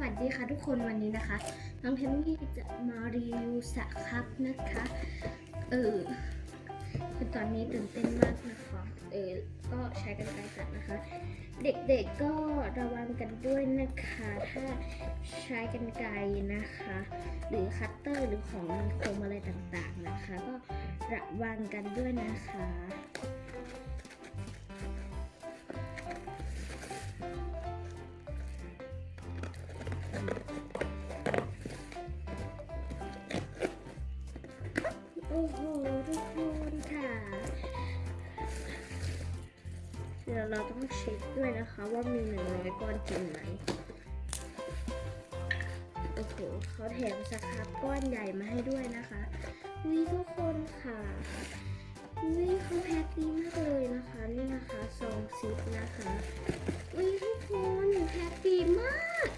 วัสดีคนวันนี้นะคะน้องเทมมี่จะมารีวิวสครับนะคะเออคือตอนนี้ตื่นเต้นมากนะคะเออก็ใช้กันไกลตัดนะคะ เด็กๆก็ระวังกันด้วยนะคะ ถ้าใช้กันไกลนะคะ หรือคัตเตอร์หรือของมีคมอะไรต่างๆนะคะ ก็ระวังกันด้วยนะคะ อ้โหทุกคนค่ะเดี๋ยวเราต้องเช็คด้วยนะคะว่ามีหนึ่งร้อยก้อนจริงไหมโอ้โหเขาแถมสครับก้อนใหญ่มาให้ด้วยนะคะวิทุกคนค่ะวิเขาแพ็คดีมากเลยนะคะนี่นะคะซองซิปนะคะวิทุกคนแพ็คดีมาก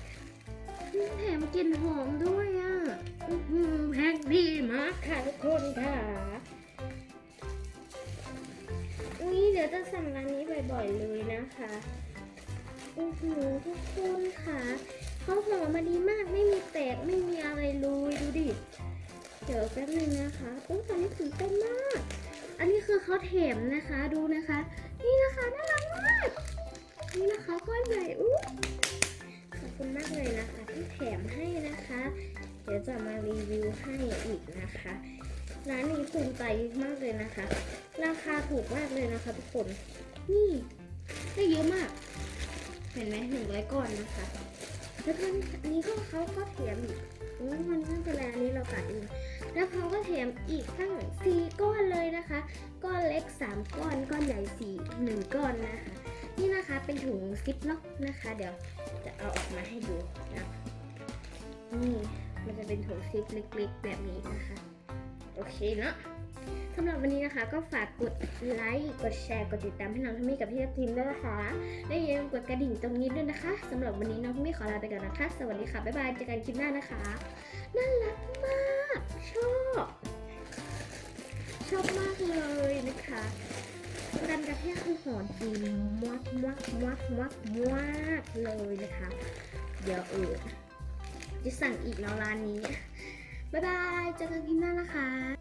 แถมกลิ่นหอมด้วยอะ แพ็คดีมากค่ะทุกคนค่ะวิเดี๋ยวจะสั่งร้านนี้บ่อยๆเลยนะคะโอ้โหทุกคนค่ะเขาห่อมาดีมากไม่มีแตกไม่มีอะไรเลยดูดิ เดี๋ยวแป๊บนึงนะคะโอ้ตอนนี้ตื่นเต้นมาก อันนี้คือเขาแถมนะคะดูนะคะ นี่นะคะน่ารักมากนี่นะคะก้อนใหญ่อู้ขอบคุณมากเลยนะคะที่แถมให้นะคะ ดี๋ยวจะมารีวิวให้อีกนะคะ ร้านนี้ภูมิใจมากเลยนะคะ ราคาถูกมากเลยนะคะทุกคน นี่ได้เยอะมาก เห็นไหมหนึ่งร้อยก้อนนะคะ แล้วก็อันนี้ก็เขาก็แถมอีกอืมมันไม่เป็นไรอันนี้เราตัดเองแล้วเขาก็แถมอีกตั้งสี่ก้อนเลยนะคะ ก้อนเล็กสามก้อน ก้อนใหญ่สี่หนึ่งก้อนนะคะ นี่นะคะเป็นถุงซิปล็อกนะคะ เดี๋ยวจะเอาออกมาให้ดูนะนี่ มันจะเป็นถุงซิปเล็กๆ แบบนี้นะคะ โอเคเนาะสำหรับวันนี้นะคะ ก็ฝากกดไลค์กดแชร์กดติดตามให้น้องทอมมี่กับพี่ทัพทีมด้วยนะคะและอย่าลืมกดกระดิ่งตรงนี้ด้วยนะคะสำหรับวันนี้น้องไม่ขอลาไปก่อนนะคะ สวัสดีค่ะบ๊ายบายเจอกันคลิปหน้านะคะน่ารักมากชอบชอบมากเลยนะคะกันกระเทียคือหอมดีมากมากมากมากมากเลยนะคะ เดี๋ยวเออ จะสั่งอีกแล้วร้านนี้ บ๊ายบายเจอกันคลิปหน้านะคะ